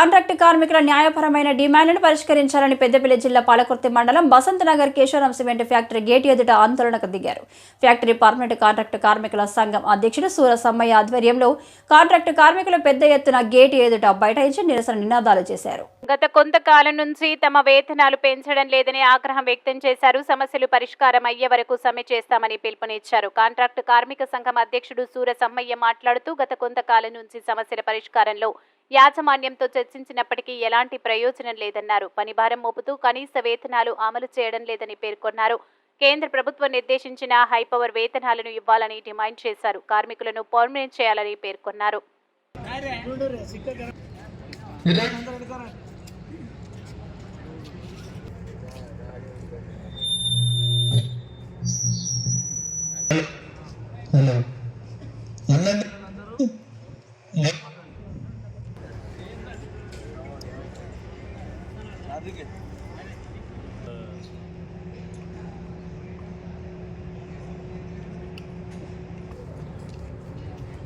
Contract కార్మికుల న్యాయపరమైన డిమాండ్లను పరిష్కరించాలని పెద్దపల్లి జిల్లా పాలకుర్తి మండలం Basanth Nagar Kesavaram cement factory gate ఎదుట ఆందోళనకు దిగారు. ఫ్యాక్టరీ పర్మనెంట్ కాంట్రాక్టు కార్మికుల సంఘం అధ్యక్షుడు సూర సమ్మయ్య ఆధ్వర్యంలో కాంట్రాక్టు కార్మికులు పెద్ద ఎత్తున గేట్ ఎదుట బైఠాయించి నిరసన నినాదాలు చేశారు. గత కొంతకాలం నుంచి తమ వేతనాలు పెంచడం లేదని ఆగ్రహం వ్యక్తం చేశారు. సమస్యలు పరిష్కారం అయ్యే వరకు సమ్మె చేస్తామని పిలుపునిచ్చారు. కాంట్రాక్టు కార్మిక సంఘం అధ్యక్షుడు సూర సమ్మయ్య మాట్లాడుతూ గత కొంతకాలం నుంచి సమస్యల పరిష్కారంలో యాజమాన్యంతో చర్చించినప్పటికీ ఎలాంటి ప్రయోజనం లేదన్నారు. పనిభారం మోపుతూ కనీస వేతనాలు అమలు చేయడం లేదని పేర్కొన్నారు. కేంద్ర ప్రభుత్వం నిర్దేశించిన హైపవర్ వేతనాలను ఇవ్వాలని డిమాండ్ చేశారు. కార్మికులను పర్మనెంట్ చేయాలని పేర్కొన్నారు.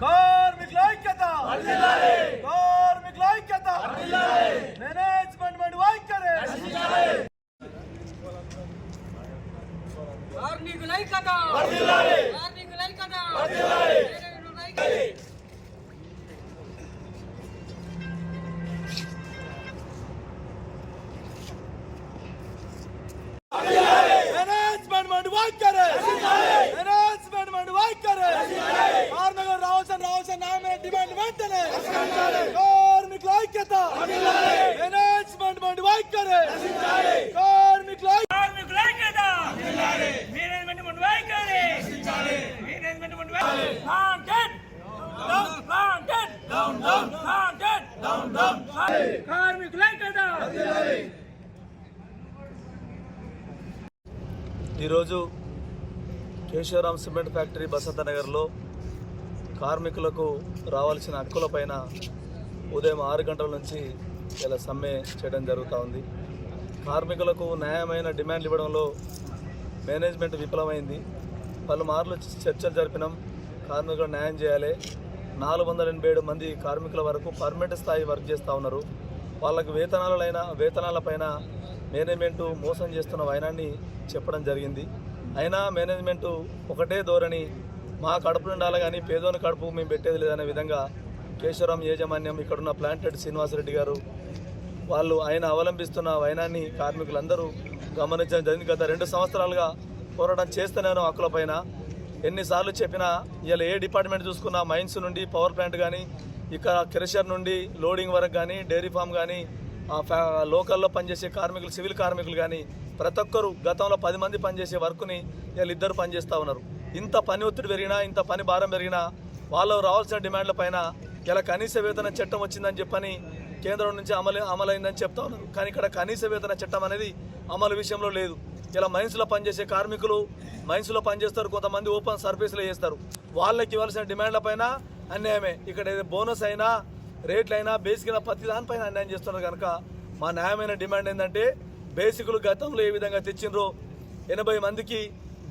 కార్మికుల ఐక్యత కార్మికుల ఐక్యత మేనేజ్మెంట్ మండి వైఖరి కార్మికులైకత కార్మికులైకత మేనేజ్మెంట్ మేనేజ్మెంట్ మండి వైఖరి కార్మికులు రావాల్సిన రావాల్సిన న్యాయమైన డిమాండ్ వెంటనే కార్మికుల ఐక్యత మేనేజ్మెంట్ మండి వైఖరి కార్మికుల ఐక్యత కార్మికులైకత మేనేజ్మెంట్ ముందు వైఖరి మేనేజ్మెంట్ ముందు వైఖరి డౌన్ కార్మికులైకత ఈరోజు కేశవరామ్ సిమెంట్ ఫ్యాక్టరీ బసంత నగర్లో కార్మికులకు రావాల్సిన హక్కులపైన ఉదయం ఆరు గంటల నుంచి ఇలా సమ్మె చేయడం జరుగుతూ ఉంది. కార్మికులకు న్యాయమైన డిమాండ్లు ఇవ్వడంలో మేనేజ్మెంట్ విఫలమైంది. పలుమార్లు చర్చలు జరిపినాం. కార్మికులు న్యాయం చేయాలి. నాలుగు వందల ఎనభై ఏడు మంది కార్మికుల వరకు పర్మనెంట్ స్థాయి వర్క్ చేస్తూ ఉన్నారు. వాళ్ళకు వేతనాలైన వేతనాలపైన మేనేజ్మెంట్ మోసం చేస్తున్న వైనాన్ని చెప్పడం జరిగింది. అయినా మేనేజ్మెంటు ఒకటే ధోరణి మా కడుపు ఉండాలి కానీ పేదోని కడుపు మేము పెట్టేది లేదనే విధంగా కేశవరం యాజమాన్యం ఇక్కడున్న ప్లాంటెడ్ శ్రీనివాసరెడ్డి గారు వాళ్ళు ఆయన అవలంబిస్తున్న వైనాన్ని కార్మికులందరూ గమనించడం జరిగింది. గత రెండు సంవత్సరాలుగా పోరాటం చేస్తున్నాను హక్కులపైన ఎన్నిసార్లు చెప్పినా ఇలా ఏ డిపార్ట్మెంట్ చూసుకున్నా మైన్స్ నుండి పవర్ ప్లాంట్ కానీ ఇక్కడ కెరషర్ నుండి లోడింగ్ వరకు కానీ డైరీ ఫామ్ కానీ లోకల్లో పనిచేసే కార్మికులు సివిల్ కార్మికులు కానీ ప్రతి ఒక్కరు గతంలో పది మంది పనిచేసే వర్క్ని వీళ్ళు ఇద్దరు పనిచేస్తూ ఉన్నారు. ఇంత పని ఒత్తిడి పెరిగినా ఇంత పని భారం పెరిగినా వాళ్ళు రావాల్సిన డిమాండ్ల పైన ఇలా కనీస వేతన చట్టం వచ్చిందని చెప్పని కేంద్రం నుంచి అమలు అమలైందని చెప్తా ఉన్నారు. కానీ ఇక్కడ కనీస వేతన చట్టం అనేది అమలు విషయంలో లేదు. ఇలా మైన్స్లో పనిచేసే కార్మికులు మైన్స్లో పనిచేస్తారు కొంతమంది ఓపెన్ సర్వీస్లో చేస్తారు. వాళ్ళకి ఇవ్వాల్సిన డిమాండ్ల పైన అన్యాయమే. ఇక్కడ ఏదో బోనస్ అయినా రేట్లు అయినా బేసిక్ అయినా ప్రతి దానిపైన అన్యాయం చేస్తున్నారు కనుక మా న్యాయమైన డిమాండ్ ఏంటంటే బేసిక్లు గతంలో ఏ విధంగా తెచ్చిండ్రో ఎనభై మందికి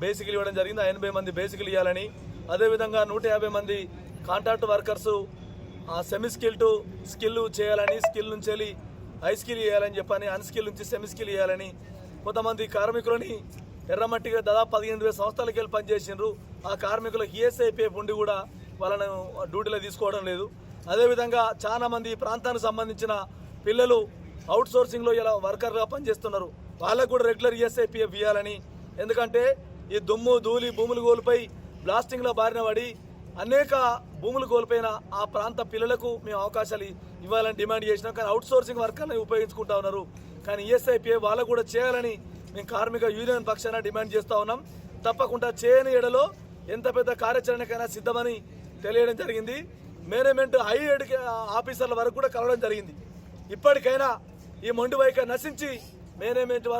బేసిక్లు ఇవ్వడం జరిగింది. ఆ ఎనభై మంది బేసిక్లు ఇవ్వాలని అదేవిధంగా నూట యాభై మంది కాంట్రాక్ట్ వర్కర్సు ఆ సెమీ స్కిల్ టు స్కిల్ చేయాలని స్కిల్ నుంచి వెళ్ళి హై స్కిల్ చేయాలని చెప్పని అన్ స్కిల్ నుంచి సెమీ స్కిల్ చేయాలని కొంతమంది కార్మికులని ఎర్రమట్టిగా దాదాపు పదిహేను వేల సంవత్సరాలకి వెళ్ళి పనిచేసిండ్రు. ఆ కార్మికులకు ఈఎస్ఐపిఎఫ్ ఉండి కూడా వాళ్ళను డ్యూటీలో తీసుకోవడం లేదు. అదేవిధంగా చాలామంది ఈ ప్రాంతానికి సంబంధించిన పిల్లలు అవుట్ సోర్సింగ్లో ఇలా వర్కర్గా పనిచేస్తున్నారు. వాళ్ళకు కూడా రెగ్యులర్ ఈఎస్ఐపిఎఫ్ ఇవ్వాలని. ఎందుకంటే ఈ దుమ్ము ధూళి భూములు కోల్పోయి బ్లాస్టింగ్లో బారిన పడి అనేక భూములు కోల్పోయిన ఆ ప్రాంత పిల్లలకు మేము అవకాశాలు ఇవ్వాలని డిమాండ్ చేసినాం. కానీ అవుట్ సోర్సింగ్ వర్కర్ని ఉపయోగించుకుంటా ఉన్నారు. కానీ ఈఎస్ఐపిఏ వాళ్ళకు కూడా చేయాలని మేము కార్మిక యూనియన్ పక్షాన డిమాండ్ చేస్తూ ఉన్నాం. తప్పకుండా చేయని ఎడలో ఎంత పెద్ద కార్యాచరణకైనా సిద్ధమని తెలియడం జరిగింది. మేనేజ్మెంట్ హై ఎడ్యుకే ఆఫీసర్ల వరకు కూడా కలవడం జరిగింది. ఇప్పటికైనా ఈ మొండి వైఖరి నశించి మేనేజ్మెంట్ వారు